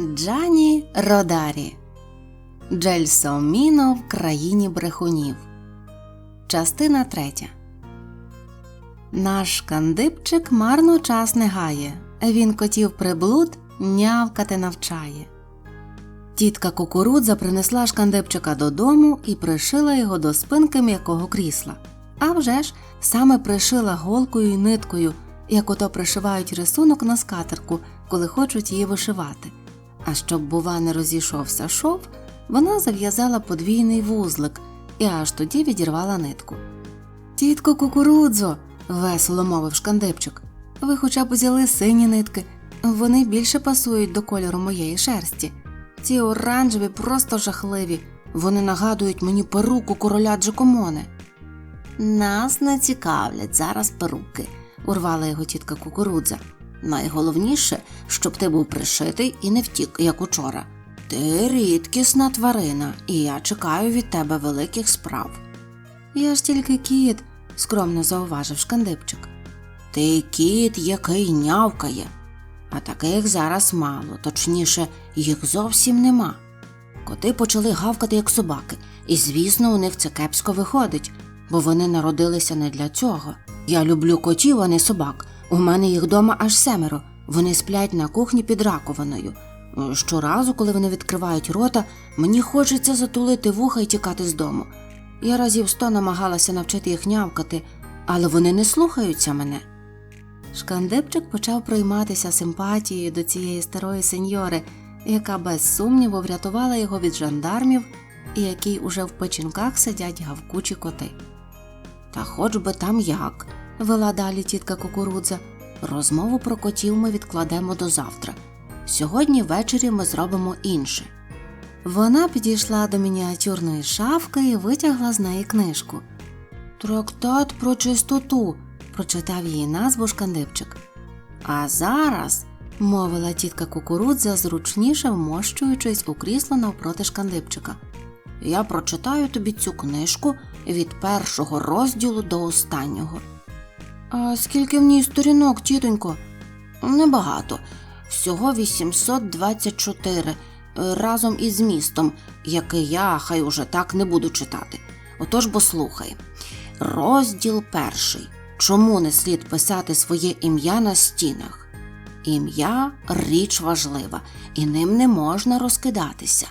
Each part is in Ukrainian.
Джані Родарі Джельсоміно в країні брехунів. Частина третя. Наш кандипчик марно час не гає. Він котів приблуд нявкати навчає. Тітка кукурудза принесла шкандипчика додому і пришила його до спинки м'якого крісла. А вже ж саме пришила голкою і ниткою, як ото пришивають рисунок на скатерку, коли хочуть її вишивати. А щоб, бува, не розійшовся шов, вона зав'язала подвійний вузлик і аж тоді відірвала нитку. Тітко кукурудзо, весело мовив шкандипчик, ви хоча б взяли сині нитки, вони більше пасують до кольору моєї шерсті. Ці оранжеві просто жахливі, вони нагадують мені перуку короля Джакомоне. Нас не цікавлять зараз перуки, урвала його тітка кукурудза. Найголовніше, щоб ти був пришитий і не втік, як учора. Ти рідкісна тварина, і я чекаю від тебе великих справ. Я ж тільки кіт, скромно зауважив шкандипчик. Ти кіт, який нявкає, а таких зараз мало, точніше, їх зовсім нема. Коти почали гавкати, як собаки, і, звісно, у них це кепсько виходить, бо вони народилися не для цього. Я люблю котів, а не собак. У мене їх дома аж семеро. Вони сплять на кухні під раковиною. Щоразу, коли вони відкривають рота, мені хочеться затулити вуха і тікати з дому. Я разів сто намагалася навчити їх нявкати, але вони не слухаються мене. Шкандипчик почав прийматися симпатією до цієї старої сеньори, яка без сумніву врятувала його від жандармів і якій уже в печінках сидять гавкучі коти. Та хоч би там як, вела далі тітка кукурудза, розмову про котів ми відкладемо до завтра. Сьогодні ввечері ми зробимо інше. Вона підійшла до мініатюрної шафки і витягла з неї книжку. Трактат про чистоту, прочитав її назву шкандипчик. А зараз, мовила тітка кукурудза, зручніше вмощуючись у крісло навпроти шкандипчика. Я прочитаю тобі цю книжку від першого розділу до останнього. А скільки в ній сторінок, тітонько? Небагато. Всього 824 разом із містом, який я хай уже так не буду читати. Отож бо слухай. Розділ перший. Чому не слід писати своє ім'я на стінах? Ім'я річ важлива, і ним не можна розкидатися.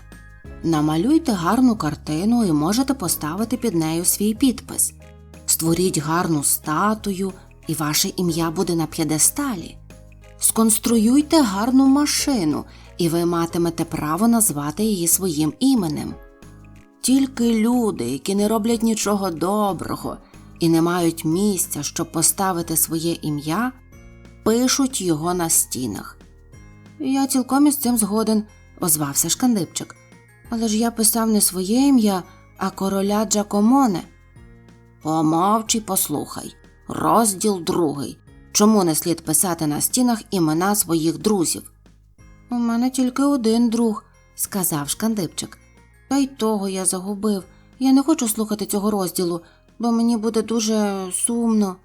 Намалюйте гарну картину і можете поставити під нею свій підпис. Створіть гарну статую, і ваше ім'я буде на п'єдесталі. Сконструюйте гарну машину, і ви матимете право назвати її своїм іменем. Тільки люди, які не роблять нічого доброго і не мають місця, щоб поставити своє ім'я, пишуть його на стінах. Я цілком із цим згоден, озвався Шкандипчик. Але ж я писав не своє ім'я, а короля Джакомоне. Помовч і послухай. Розділ другий. Чому не слід писати на стінах імена своїх друзів? У мене тільки один друг, сказав Шкандипчик. Та й того я загубив. Я не хочу слухати цього розділу, бо мені буде дуже сумно.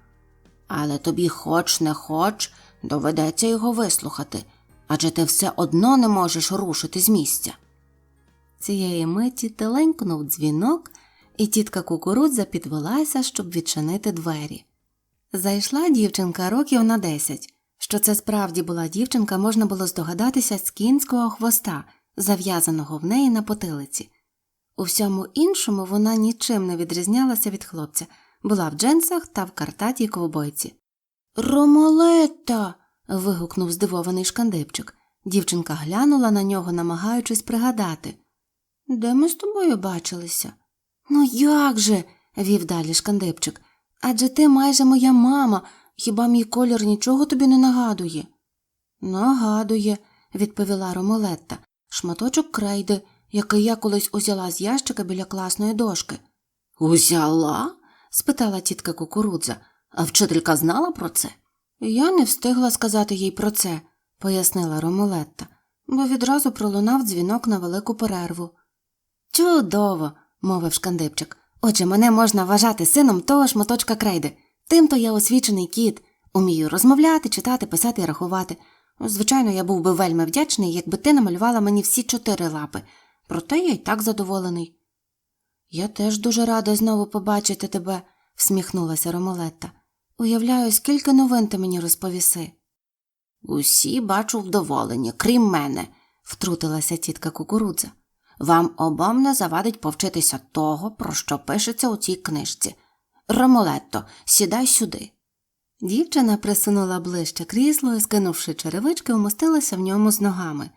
Але тобі хоч не хоч, доведеться його вислухати, адже ти все одно не можеш рушити з місця. Цієї миті теленькнув дзвінок, і тітка кукурудза підвелася, щоб відчинити двері. Зайшла дівчинка років на десять. Що це справді була дівчинка, можна було здогадатися з кінського хвоста, зав'язаного в неї на потилиці. У всьому іншому вона нічим не відрізнялася від хлопця, була в джинсах та в картатій ковбойці. Ромолетта. вигукнув здивований шкандипчик. Дівчинка глянула на нього, намагаючись пригадати. Де ми з тобою бачилися? Ну як же? вів далі шкандипчик. Адже ти майже моя мама, хіба мій колір нічого тобі не нагадує? Нагадує, відповіла Ромолетта, шматочок крейди, який я колись узяла з ящика біля класної дошки. Узяла? спитала тітка кукурудза, а вчителька знала про це? Я не встигла сказати їй про це, пояснила Ромолетта, бо відразу пролунав дзвінок на велику перерву. Чудово, мовив шкандипчик. Отже, мене можна вважати сином того шматочка крейди. Тимто я освічений кіт, умію розмовляти, читати, писати і рахувати. Звичайно, я був би вельми вдячний, якби ти намалювала мені всі чотири лапи, проте я й так задоволений. Я теж дуже рада знову побачити тебе, всміхнулася Ромолетта. Уявляю, скільки новин ти мені розповіси. Усі бачу вдоволені, крім мене, втрутилася тітка кукурудза. Вам обом не завадить повчитися того, про що пишеться у цій книжці. Ромолетто, сідай сюди. Дівчина присунула ближче крісло і, скинувши черевички, умостилася в ньому з ногами.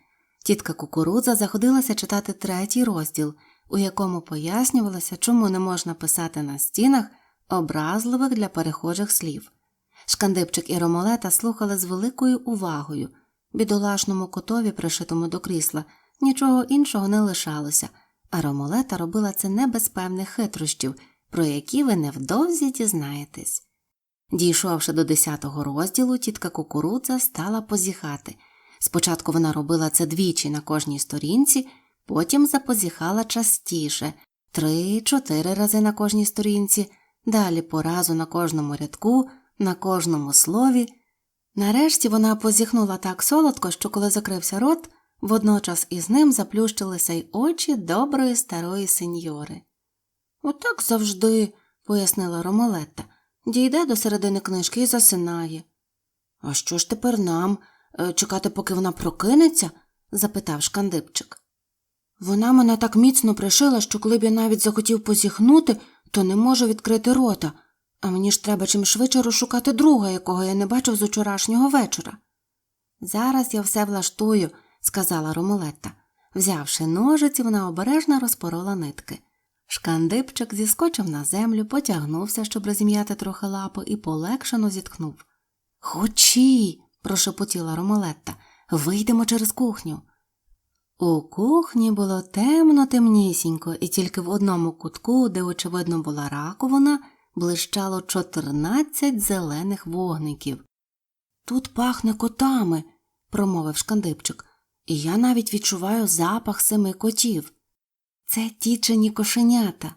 Тітка кукурудза заходилася читати третій розділ, у якому пояснювалося, чому не можна писати на стінах образливих для перехожих слів. Шкандипчик і Ромолета слухали з великою увагою. Бідолашному котові, пришитому до крісла, нічого іншого не лишалося, а Ромолета робила це не без певних хитрощів, про які ви невдовзі дізнаєтесь. Дійшовши до десятого розділу, тітка кукурудза стала позіхати. Спочатку вона робила це двічі на кожній сторінці, потім запозіхала частіше три-чотири рази на кожній сторінці, далі по разу на кожному рядку, на кожному слові. Нарешті вона позіхнула так солодко, що коли закрився рот, водночас із ним заплющилися й очі доброї старої сеньори. Отак завжди, пояснила Ромалетта, дійде до середини книжки і засинає. А що ж тепер нам? Е, Чекати, поки вона прокинеться? запитав шкандипчик. Вона мене так міцно пришила, що коли б я навіть захотів позіхнути, то не можу відкрити рота, а мені ж треба чим швидше розшукати друга, якого я не бачив з учорашнього вечора. Зараз я все влаштую, сказала Ромулетта. Взявши ножиці, вона обережно розпорола нитки. Шкандипчик зіскочив на землю, потягнувся, щоб розім'яти трохи лапи, і полегшено зітхнув. Хочі, прошепотіла Ромалетта, вийдемо через кухню. У кухні було темно темнісінько, і тільки в одному кутку, де, очевидно, була раковина, блищало чотирнадцять зелених вогників. Тут пахне котами, промовив шкандипчик, і я навіть відчуваю запах семи котів. Це тічені кошенята.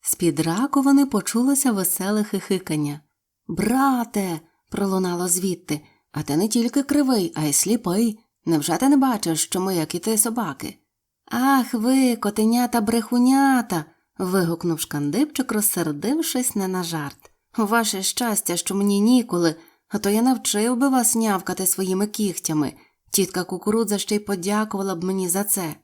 З-під раковини почулося веселе хихикання. Брате, пролунало звідти, а ти не тільки кривий, а й сліпий. Невже ти не бачиш, що ми, як і ти, собаки? Ах ви, котенята брехунята. вигукнув шкандипчик, розсердившись не на жарт. Ваше щастя, що мені ніколи, а то я навчив би вас нявкати своїми кігтями. Тітка кукурудза ще й подякувала б мені за це.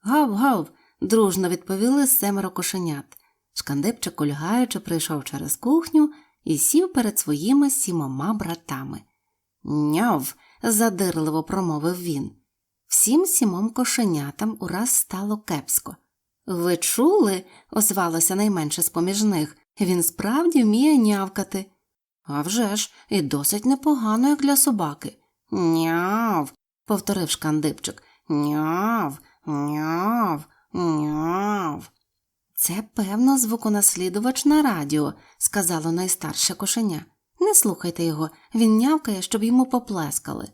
Гав, гав, дружно відповіли семеро кошенят. Шкандипчик, ульгаючи, прийшов через кухню і сів перед своїми сімома братами. Няв, задирливо промовив він. Всім сімом кошенятам ураз стало кепсько. Ви чули? озвалося найменше з поміж них. Він справді вміє нявкати. «А вже ж, і досить непогано, як для собаки. Няв, повторив шкандипчик. Няв, няв, няв. Це, певно, звуконаслідувач на радіо, сказало найстарше кошеня. Не слухайте його, він нявкає, щоб йому поплескали.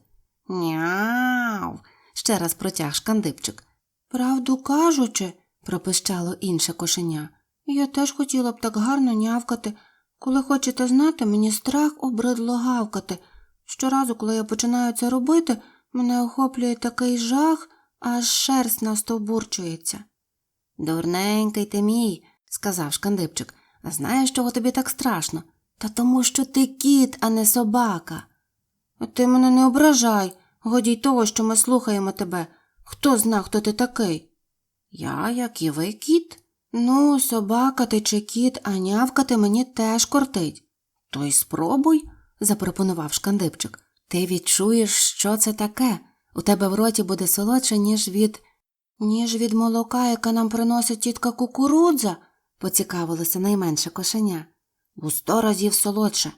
Няв. ще раз протяг шкандипчик. Правду кажучи, пропищало інше кошеня. Я теж хотіла б так гарно нявкати. Коли хочете знати, мені страх обридло гавкати. Щоразу, коли я починаю це робити, мене охоплює такий жах, аж шерсть настовбурчується. Дурненький ти мій, сказав шкандипчик. А знаєш, чого тобі так страшно? Та тому, що ти кіт, а не собака. Ти мене не ображай, годі й того, що ми слухаємо тебе. Хто зна, хто ти такий? Я, як і ви, кіт. Ну, собака ти чи кіт, а нявкати мені теж кортить. То й спробуй, запропонував шкандипчик. Ти відчуєш, що це таке. У тебе в роті буде солодше, ніж від. ніж від молока, яке нам приносить тітка кукурудза, поцікавилося найменше кошеня. У сто разів солодше.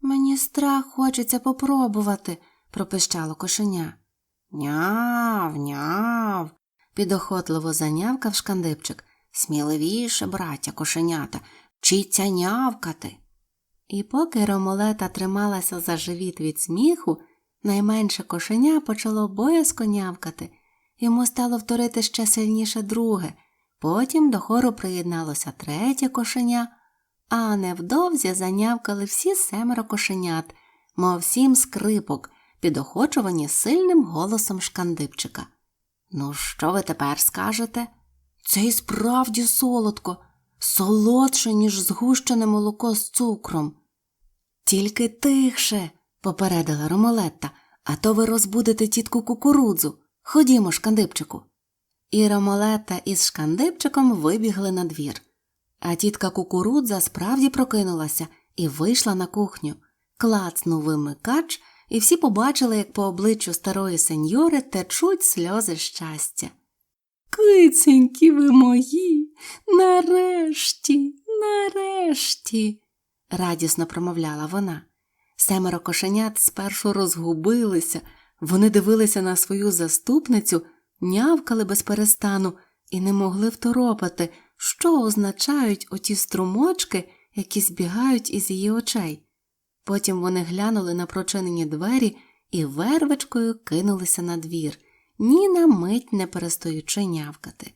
Мені страх хочеться попробувати, пропищало кошеня. Няв, няв, підохотливо занявкав шкандипчик. Сміливіше, браття кошенята, вчіться нявкати. І поки Ромолета трималася за живіт від сміху, найменше кошеня почало боязко нявкати. Йому стало вторити ще сильніше друге. Потім до хору приєдналося третє кошеня, а невдовзі занявкали всі семеро кошенят, мов сім скрипок, підохочувані сильним голосом шкандипчика. Ну, що ви тепер скажете? Це і справді солодко, солодше, ніж згущене молоко з цукром. Тільки тихше, попередила Ромолетта, а то ви розбудете тітку кукурудзу. Ходімо, шкандипчику. І Ромолетта із шкандипчиком вибігли на двір. А тітка кукурудза справді прокинулася і вийшла на кухню. Клацнув вимикач, і всі побачили, як по обличчю старої сеньори течуть сльози щастя. Киценькі ви мої, нарешті, нарешті, радісно промовляла вона. Семеро кошенят спершу розгубилися, вони дивилися на свою заступницю, нявкали без перестану і не могли второпати, що означають оті струмочки, які збігають із її очей. Потім вони глянули на прочинені двері і вервичкою кинулися на двір, ні на мить не перестаючи нявкати.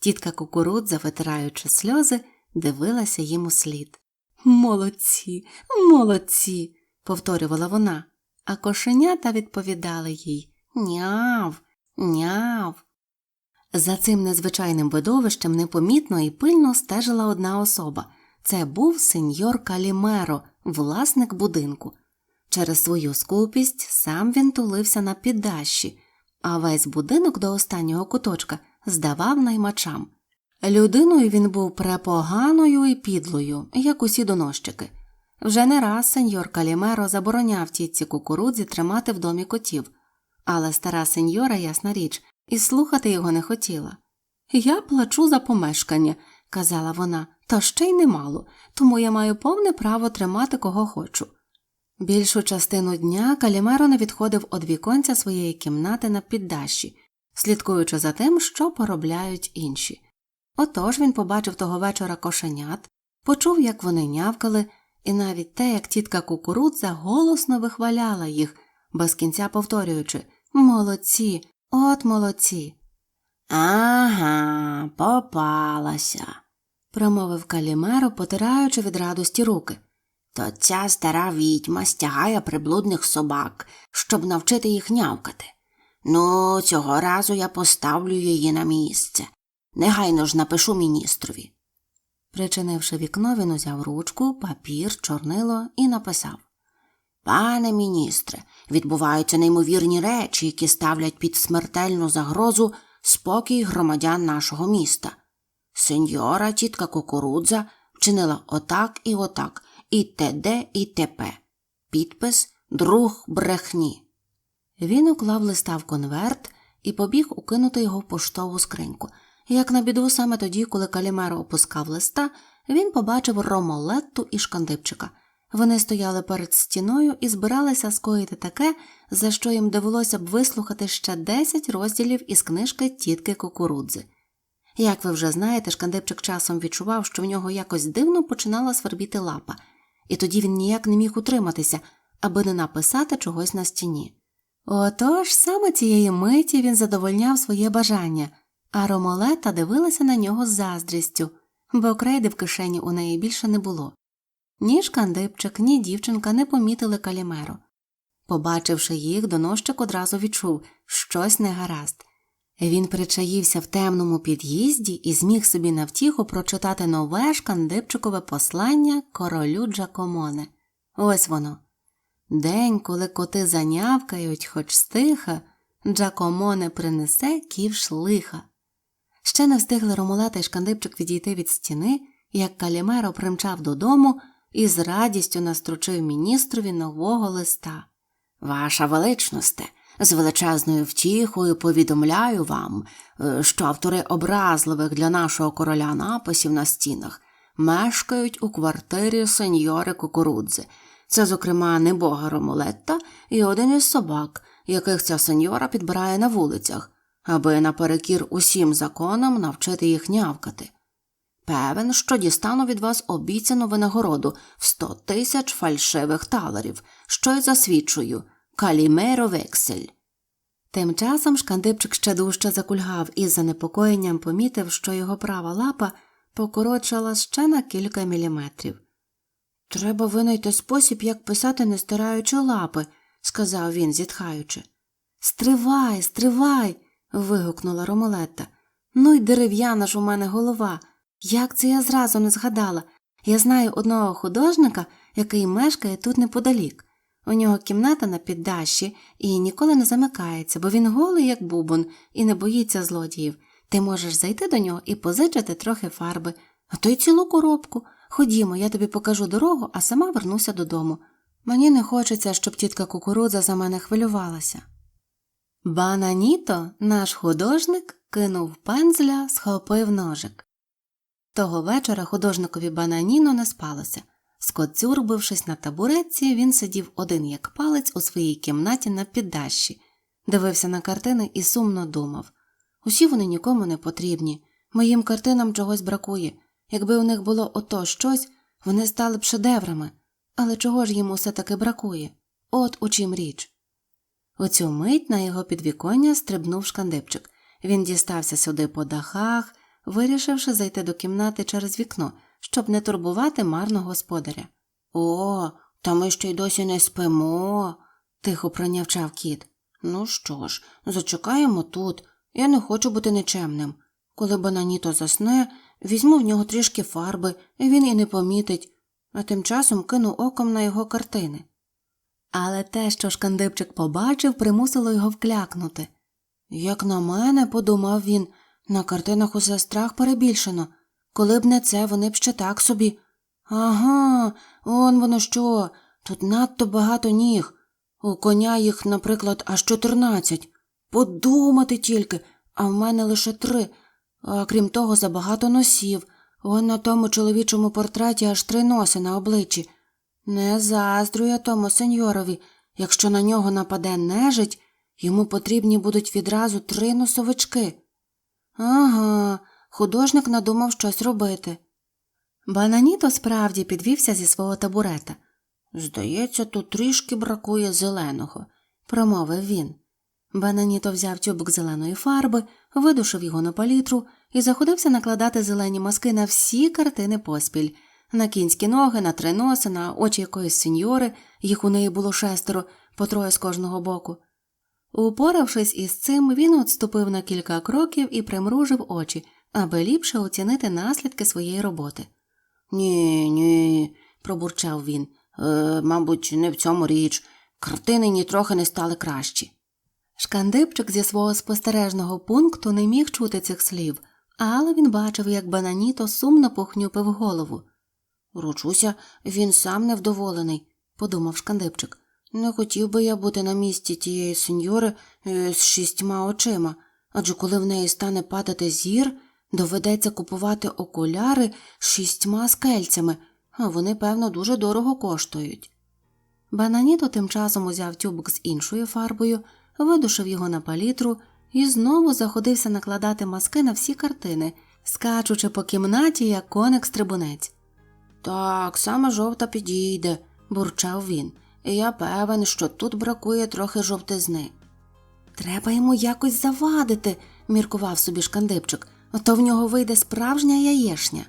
Тітка кукурудза, витираючи сльози, дивилася їм у слід. Молодці, молодці, повторювала вона, а кошенята відповідали їй Няв, няв. За цим незвичайним видовищем непомітно і пильно стежила одна особа це був сеньор Калімеро, власник будинку. Через свою скупість сам він тулився на піддащі, а весь будинок до останнього куточка здавав наймачам. Людиною він був препоганою і підлою, як усі донощики. Вже не раз сеньор Калімеро забороняв тітці кукурудзі тримати в домі котів, але стара сеньора, ясна річ, і слухати його не хотіла. Я плачу за помешкання, казала вона, та ще й немало, тому я маю повне право тримати кого хочу. Більшу частину дня Калімеро не відходив від віконця своєї кімнати на піддащі, слідкуючи за тим, що поробляють інші. Отож він побачив того вечора кошенят, почув, як вони нявкали, і навіть те, як тітка кукурудза голосно вихваляла їх, без кінця повторюючи Молодці, от молодці. Ага, попалася, промовив Калімеро, потираючи від радості руки. То ця стара відьма стягає приблудних собак, щоб навчити їх нявкати. Ну, цього разу я поставлю її на місце. Негайно ж напишу міністрові. Причинивши вікно, він узяв ручку, папір, чорнило і написав Пане міністре, відбуваються неймовірні речі, які ставлять під смертельну загрозу спокій громадян нашого міста. Сеньора тітка кукурудза вчинила отак і отак, і т.д. і т.п. Підпис друг брехні. Він уклав листа в конверт і побіг укинути його в поштову скриньку. Як на біду, саме тоді, коли Калімеро опускав листа, він побачив Ромолетту і шкандипчика. Вони стояли перед стіною і збиралися скоїти таке, за що їм довелося б вислухати ще 10 розділів із книжки тітки кукурудзи. Як ви вже знаєте, шкандипчик часом відчував, що в нього якось дивно починала свербіти лапа, і тоді він ніяк не міг утриматися, аби не написати чогось на стіні. Отож саме цієї миті він задовольняв своє бажання, а Ромолета дивилася на нього з заздрістю, бо крейди в кишені у неї більше не було. Ні шкандипчик, ні дівчинка не помітили калімеру. Побачивши їх, донощик одразу відчув щось негаразд. Він причаївся в темному під'їзді і зміг собі на втіху прочитати нове шкандипчикове послання королю Джакомоне. Ось воно. День, коли коти занявкають, хоч стиха, Джакомоне принесе ківш лиха. Ще не встигли Ромулета і шкандипчик відійти від стіни, як Калімеро примчав додому і з радістю настручив міністрові нового листа. Ваша величносте, з величезною втіхою повідомляю вам, е, що автори образливих для нашого короля написів на стінах мешкають у квартирі сеньори Кукурудзи. Це, зокрема, небога Ромулетта і один із собак, яких ця сеньора підбирає на вулицях, аби наперекір усім законам навчити їх нявкати. Певен, що дістану від вас обіцяну винагороду в сто тисяч фальшивих талерів, що й засвідчую калімеро вексель. Тим часом шкандипчик ще дужче закульгав і з занепокоєнням помітив, що його права лапа покорочила ще на кілька міліметрів. Треба винайти спосіб, як писати, не стираючи лапи, сказав він, зітхаючи. Стривай, стривай. вигукнула Ромолетта. Ну й дерев'яна ж у мене голова. Як це я зразу не згадала? Я знаю одного художника, який мешкає тут неподалік. У нього кімната на піддащі і ніколи не замикається, бо він голий, як бубон, і не боїться злодіїв. Ти можеш зайти до нього і позичити трохи фарби, а то й цілу коробку. Ходімо, я тобі покажу дорогу, а сама вернуся додому. Мені не хочеться, щоб тітка кукурудза за мене хвилювалася. Бананіто, наш художник, кинув пензля, схопив ножик. Того вечора художникові бананіно не спалося. Скоцюрбившись на табуретці, він сидів один як палець у своїй кімнаті на піддащі, дивився на картини і сумно думав усі вони нікому не потрібні, моїм картинам чогось бракує. Якби у них було ото щось, вони стали б шедеврами. Але чого ж їм усе таки бракує? От у чим річ. У цю мить на його підвіконня стрибнув шкандипчик. Він дістався сюди по дахах, вирішивши зайти до кімнати через вікно, щоб не турбувати марно господаря. О, та ми ще й досі не спимо, тихо пронявчав кіт. Ну що ж, зачекаємо тут. Я не хочу бути нечемним. Коли бананіто засне, візьму в нього трішки фарби, він і не помітить, а тим часом кину оком на його картини. Але те, що шкандипчик побачив, примусило його вклякнути. Як на мене, подумав він, на картинах усе страх перебільшено. Коли б не це, вони б ще так собі. Ага, он воно що, тут надто багато ніг. У коня їх, наприклад, аж чотирнадцять. Подумати тільки, а в мене лише три, а крім того, забагато носів. Он на тому чоловічому портреті аж три носи на обличчі. Не заздрю я тому сеньорові. Якщо на нього нападе нежить, йому потрібні будуть відразу три носовички. Ага, художник надумав щось робити. Бананіто справді підвівся зі свого табурета. Здається, тут трішки бракує зеленого, промовив він. Бананіто взяв тюбик зеленої фарби, видушив його на палітру і заходився накладати зелені маски на всі картини поспіль, на кінські ноги, на три носи, на очі якоїсь сеньори, їх у неї було шестеро, по троє з кожного боку. Упоравшись із цим, він отступив на кілька кроків і примружив очі, аби ліпше оцінити наслідки своєї роботи. Ні, ні, пробурчав він. Е, мабуть, не в цьому річ. Картини нітрохи не стали кращі. Шкандипчик зі свого спостережного пункту не міг чути цих слів, але він бачив, як бананіто сумно похнюпив голову. Ручуся, він сам невдоволений, подумав шкандипчик. Не хотів би я бути на місці тієї сеньори е, з шістьма очима, адже коли в неї стане падати зір, доведеться купувати окуляри з шістьма скельцями, а вони, певно, дуже дорого коштують. Бананіто тим часом узяв тюбик з іншою фарбою, видушив його на палітру і знову заходився накладати маски на всі картини, скачучи по кімнаті, як коник стрибунець. Так, саме жовта підійде, бурчав він, я певен, що тут бракує трохи жовтизни. Треба йому якось завадити, міркував собі шкандипчик, то в нього вийде справжня яєшня.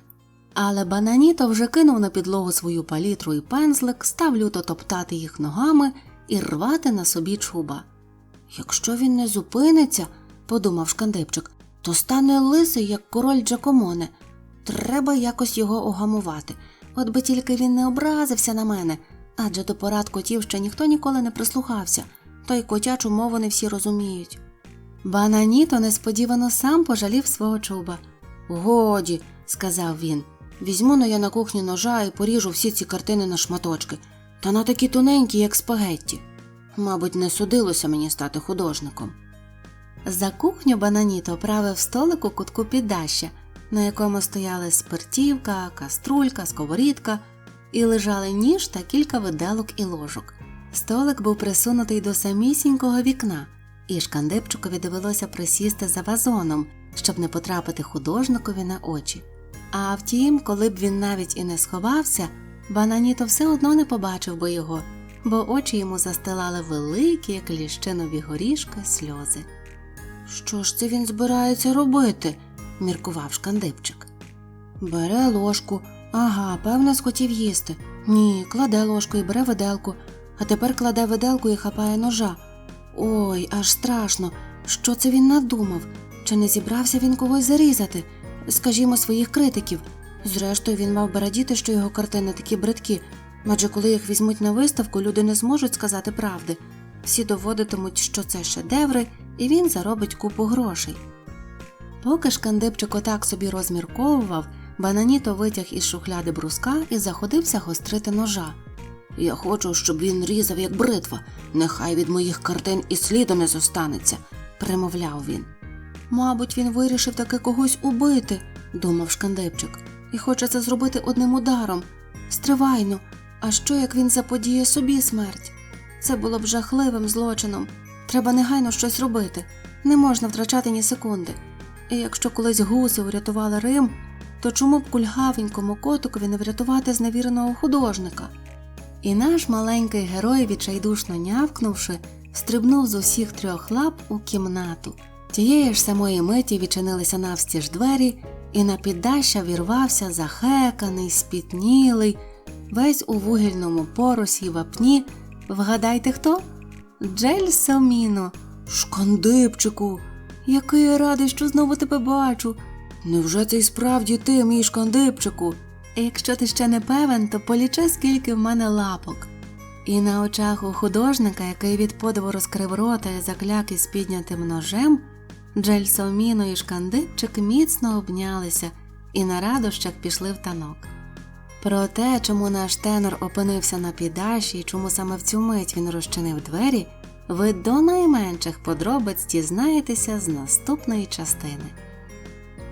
Але бананіто вже кинув на підлогу свою палітру і пензлик, став люто топтати їх ногами і рвати на собі чуба. Якщо він не зупиниться, подумав шкандипчик, то стане лисий, як король Джакомоне. Треба якось його огамувати, от би тільки він не образився на мене, адже до порад котів ще ніхто ніколи не прислухався, та й котячу мову не всі розуміють. Бананіто несподівано сам пожалів свого чуба. Годі, сказав він, візьму но я на кухні ножа і поріжу всі ці картини на шматочки, та на такі тоненькі, як спагетті. Мабуть, не судилося мені стати художником. За кухню Бананіто правив столик у кутку піддаща, на якому стояли спиртівка, каструлька, сковорідка, і лежали ніж та кілька виделок і ложок. Столик був присунутий до самісінького вікна, і шкандипчикові довелося присісти за вазоном, щоб не потрапити художникові на очі. А втім, коли б він навіть і не сховався, Бананіто все одно не побачив би його, бо очі йому застилали великі, як ліщинові горішки, сльози. Що ж це він збирається робити? міркував шкандипчик. Бере ложку, ага, певно, схотів їсти. Ні, кладе ложку і бере виделку. а тепер кладе виделку і хапає ножа. Ой, аж страшно. Що це він надумав? Чи не зібрався він когось зарізати? Скажімо, своїх критиків. Зрештою, він мав би радіти, що його картини такі бридкі, адже коли їх візьмуть на виставку, люди не зможуть сказати правди. Всі доводитимуть, що це шедеври, і він заробить купу грошей. Поки шкандипчик отак собі розмірковував, Бананіто витяг із шухляди бруска і заходився гострити ножа. Я хочу, щоб він різав, як бритва, нехай від моїх картин і сліду не зостанеться, примовляв він. Мабуть, він вирішив таки когось убити, думав шкандипчик, і хоче це зробити одним ударом. Стривайно, а що як він заподіє собі смерть? Це було б жахливим злочином. Треба негайно щось робити. Не можна втрачати ні секунди. І якщо колись гуси врятували Рим, то чому б кульгавенькому котикові не врятувати зневіреного художника? І наш маленький герой, відчайдушно нявкнувши, стрибнув з усіх трьох лап у кімнату. Тієї ж самої миті відчинилися навстіж двері, і на піддаща вірвався захеканий, спітнілий, весь у вугільному поросі вапні. Вгадайте хто? Джель Соміно. Шкандипчику, який я радий, що знову тебе бачу. Невже це й справді ти, мій шкандипчику? Якщо ти ще не певен, то полічи, скільки в мене лапок. І на очах у художника, який від подиву розкрив рота і закляк із піднятим ножем, Джельсоміно і шкандипчик міцно обнялися і на радощах пішли в танок. Про те, чому наш тенор опинився на піддаші і чому саме в цю мить він розчинив двері, ви до найменших подробиць дізнаєтеся з наступної частини.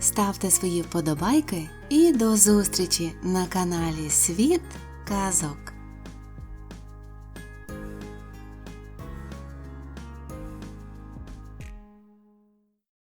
Ставте свої вподобайки і до зустрічі на каналі Світ Казок.